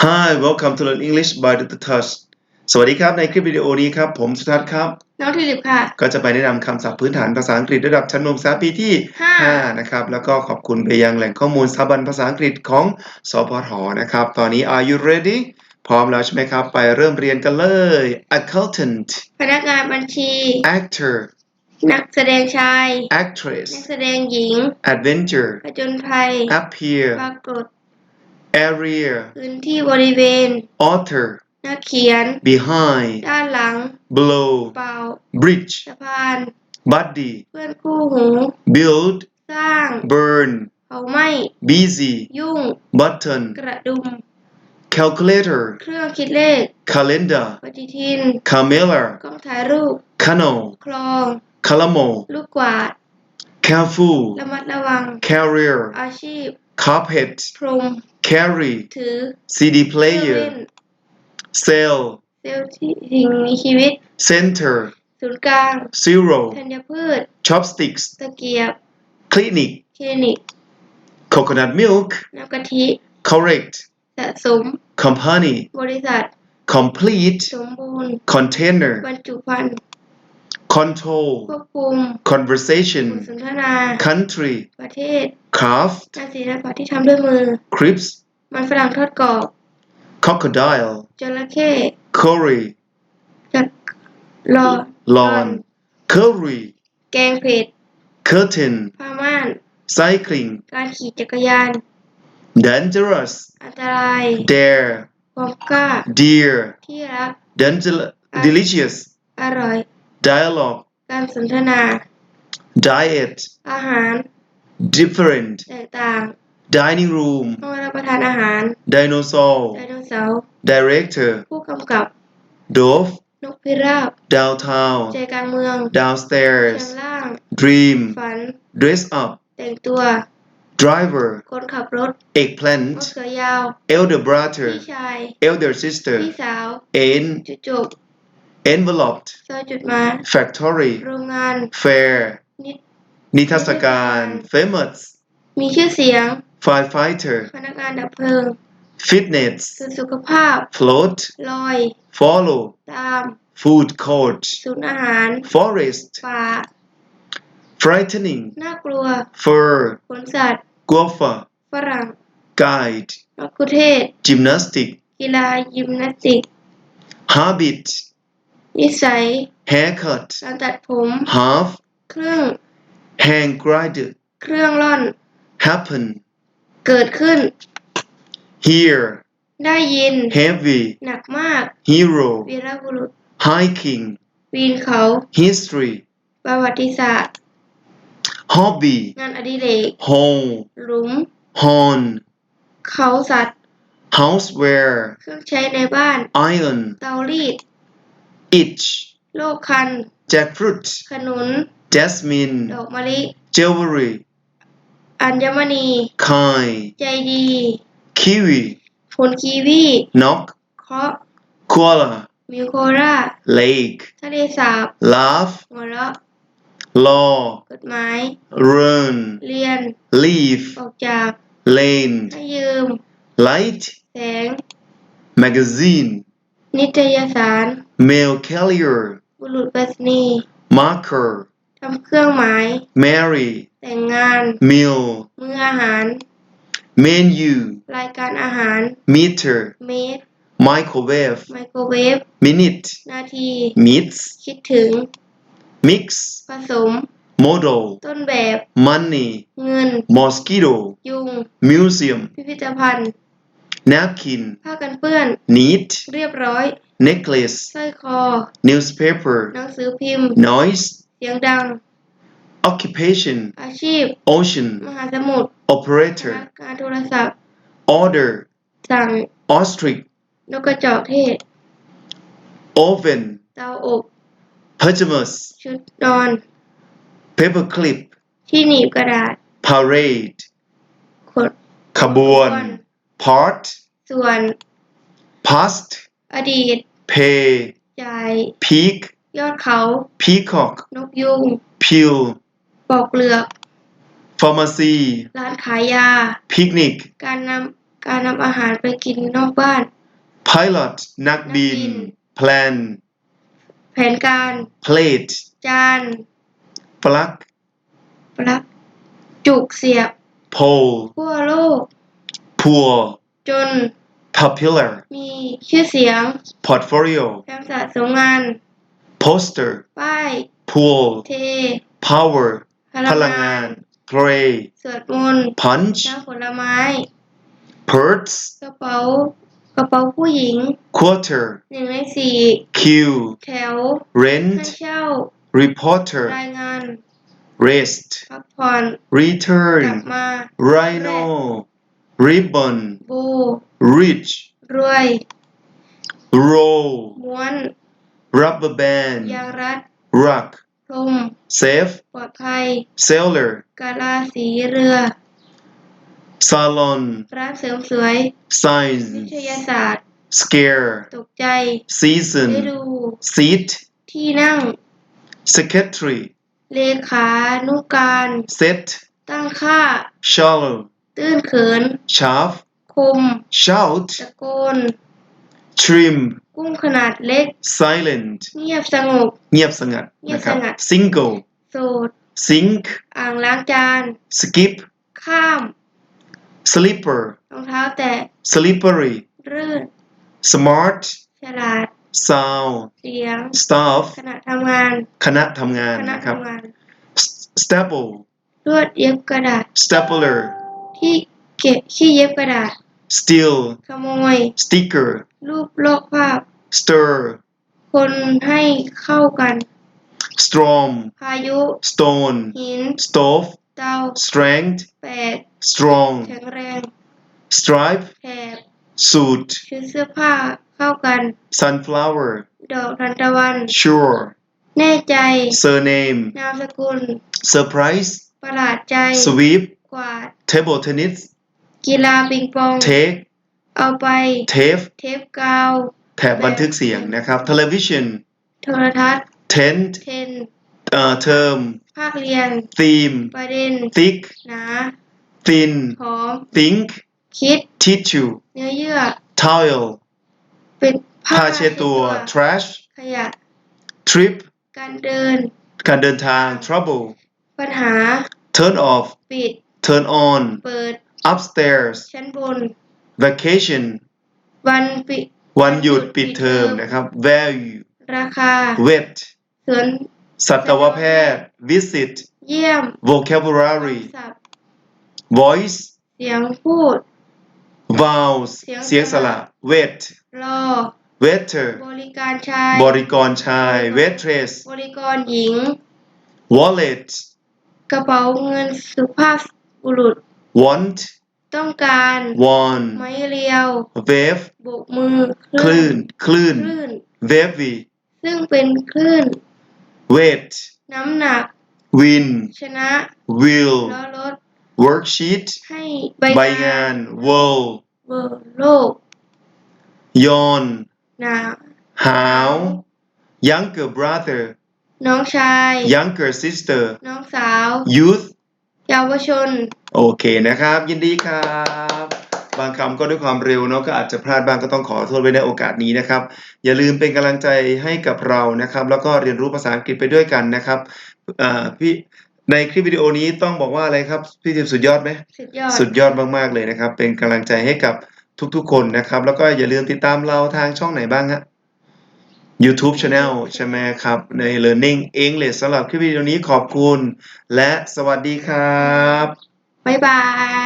Hi welcome to Learn English by Dr. Touch สวัสดีครับ ในคลิปวิดีโอนี้ครับ ผมสุทัศน์ครับ น้องทิลิปค่ะ ก็จะไปแนะนำคำศัพท์พื้นฐานภาษาอังกฤษระดับชั้นนมศึกษาปีที่ห้า5นะครับ แล้วก็ขอบคุณไปยังแหล่งข้อมูลสถาบันภาษาอังกฤษของสพทนะครับ ตอนนี้ are you ready พร้อมแล้วใช่ไหมครับ ไปเริ่มเรียนกันเลย accountant พนักงานบัญชี actor นักแสดงชาย actress นักแสดงหญิง adventure ผจญภัย appear ปรากฏ area พื้นที่บริเวณ author นักเขียน behind ด้านหลัง below เปล่า bridge สะพาน buddy เพื่อนคู่หู build สร้าง burn เผาไหม้ busy ยุ่ง button กระดุม calculator เครื่องคิดเลข calendar ปฏิทิน camera กล้องถ่ายรูป canal คลอง calamo ลูกกวาด careful ระมัดระวัง carrier อาชีพ carpet พรม carry ถือ CD เครื่องเล่ player น cell เซลล์ที่สิ่งมีชีวิต center ศูนย์กลาง zero ธัญพืช chopsticks ตะเกียบ clinic คลินิก coconut milk น้ำกะทิ correct สะสม company บริษัท complete สมบูรณ์ container บรรจุภัณฑ์ control ควบคุมบท conversation สนทนา country ประเทศ craft งานศิลปะที่ทำด้วยมือ crisps มันฝรั่งทอดกรอบ crocodile จระเข้ curry จัดรอ lawn curry แกงเผ็ด curtain ผ้าม่าน cycling การขี่จักรยาน dangerous อันตราย dare ความกล้า dear ที่รัก Dengel- delicious อร่อย dialogue การสนทนา diet อาหาร different แตกต่าง dining room ห้องรับประทานอาหาร dinosaur ไดโนเสาร์ director ผู้กำกับ dove นกพิราบ downtown ใจกลางเมือง downstairs ชั้นล่าง dream ฝัน dress up แต่งตัว driver คนขับรถ มะ eggplant เขือยาว elder brother พี่ชาย elder sister พี่สาว end จุดจบ enveloped ซอยจุดหมาย factory โรงงาน fair นิด นิทรรศการ famous มีชื่อเสียง firefighter พนักงานดับเพลิง fitness คือสุขภาพ float ลอย follow ตาม food court ศูนย์อาหาร forest ป่า frightening น่ากลัว fur ขนสัตว์ guava ฝรั่ง guide มะกุเทศ gymnastic กีฬายิมนาสติก habit นิสัย haircut การตัดผม half เครื่อง hang glider เครื่องร่อน happen เกิดขึ้น hear ได้ยิน heavy หนักมาก hero วีรบุรุษ hiking ปีนเขา history ประวัติศาสตร์ hobby งานอดิเรก home หลุม horn เขาสัตว์ houseware เครื่องใช้ในบ้าน iron เตารีด itch โรคคัน jackfruit ขนุน jasmine ดอกมะลิ jewelry อัญมณี kai ใจดี kiwi ผลกีวี knock เคราะห์ koala มิวโครา lake ทะเลสาบ laugh หัวเราะ law กฎหมาย run เรียน leave ออกจาก lane ให้ยืม light แสง magazine นิตยสาร mail carrier บุรุษไปรษณีย์ marker ทำเครื่องหมาย marry แต่งงาน meal มื้ออาหาร menu รายการอาหาร meter เมตร microwave ไมโครเวฟ minute นาที meets คิดถึง mix ผสม model ต้นแบบ money เงิน mosquito ยุง museum พิพิธภัณฑ์ napkin ผ้ากันเปื้อน neat เรียบร้อย necklace สร้อยคอ newspaper หนังสือพิมพ์ noise เสียงดัง occupation อาชีพ ocean มหาสมุทรพ operator นักงานโทรศัพท์ order สั่ง ostrich นกกระจอกเทศ oven เตาอบ pajamas ชุดนอน paperclip ที่หนีบกระดาษ parade ขด ขบวน part ส่วน past อดีต pay จ่าย peak ยอดเขา peacock นกยุง pill ปอกเปลือก pharmacy ร้านขายยา picnic การนำการนำอาหารไปกินนอกบ้าน pilot นักบินนักบิน plan แผนการ plate จาน plug ปลั๊กจุกเสียบ pole ขั้วโลก poor จน popular มีชื่อเสียง portfolio แฟ้มสะสมงาน poster ป้าย pool เท power พพลัลังงางงานน pray สวดมนต์ punch น้ำผลไม้ purse กระเป๋ากระเป๋าผู้หญิง quarter หนึ่งในสี่ queue แถวให้ rent เช่า reporter รายงาน rest พักผ่อนก return ลับมา rhino ribbon บู rich รวย roll ม้วน rubber band ยางรัด rug พรม safe ปลอดภัย sailor กาลาสีเรือ salon ร้านเสริมสวยวิ science ทยาศาสตร์ scare ตกใจ season ฤดู seat ที่นั่ง secretary เลขานุการ set ตั้งค่า shallow ตื้นเขิน chaff คม shout ตะโกน trim กุ้งขนาดเล็ก silent เงียบสงบ เงียบสงัดเงียบนะครับสงัด single โสด sink อ่างล้างจาน skip ข้าม slipper รองเท้าแตะ slippery รื่น smart ฉลาด sound เสียง staff ขณะทำงานคณะทำงานคณะนะครับ ทำงาน S- staple ลวดเย็บกระดาษ stapler ที่เก็บขี้เย็บกระดาษ steal ขโมย sticker รูปโลกภาพ stir คนให้เข้ากัน storm พายุ stone หิน stove เตา strength แปด strong แข็งแรง stripe แถบ suit ชุดเสื้อผ้าเข้ากัน sunflower ดอกทานตะวัน sure แน่ใจ surname นามสกุล surprise ประหลาดใจ sweep กวาด table tennis กีฬาปิงปอง take เอาไป tape เทปกาวแถบบันทึกเสียงนะครับ television โทรทัศน์ tent เทนเอ่อ term ภาคเรียน theme ประเด็น thick หนา thin หอม think คิด tissue เนื้อเยื่อ towel เป็นผ้าผ้าเช็ดตัว trash ขยะ trip การเดิน การเดินทาง trouble ปัญหา turn off ปิด turn on เปิด upstairs ชั้นบน vacation วันปิดวันหยุดปิดเทอมนะครับ value ราคา vet สวนสัตวแพทย์ visit เยี่ยม vocabulary คำศัพท์ voice เสียงพูด vowels เสียงเสียงสระ wet รอ waiter บริการชาย บริกรชาย waitress บริกรหญิง wallet กระเป๋าเงินสุภาพบุรุษ want ต้องการ want ไม้เรียว wave โบกมือคลื่น คลื่น คลื่น wavy ซึ่งเป็นคลื่น weight น้ำหนัก win ชนะ will ล้อรถ worksheet ให้ใบใบงาน world เบอร์โลก yawn หนาหาว younger brother น้องชาย younger sister น้องสาว youth เยาวชน โอเคนะครับ ยินดีครับ บางคำก็ด้วยความเร็วเนาะก็อาจจะพลาดบ้างก็ต้องขอโทษไว้ในโอกาสนี้นะครับ อย่าลืมเป็นกำลังใจให้กับเรานะครับ แล้วก็เรียนรู้ภาษาอังกฤษไปด้วยกันนะครับอ่าพี่ในคลิปวิดีโอนี้ต้องบอกว่าอะไรครับพี่ทิพย์สุดยอดไหมสุดยอดสุดยอดมากๆเลยนะครับ เป็นกำลังใจให้กับทุกๆคนนะครับ แล้วก็อย่าลืมติดตามเราทางช่องไหนบ้างฮะ YouTube Channel ใช่ไหมครับใน Learning English สำหรับคลิปวิดีโอนี้ขอบคุณ และสวัสดีครับ บ๊ายบาย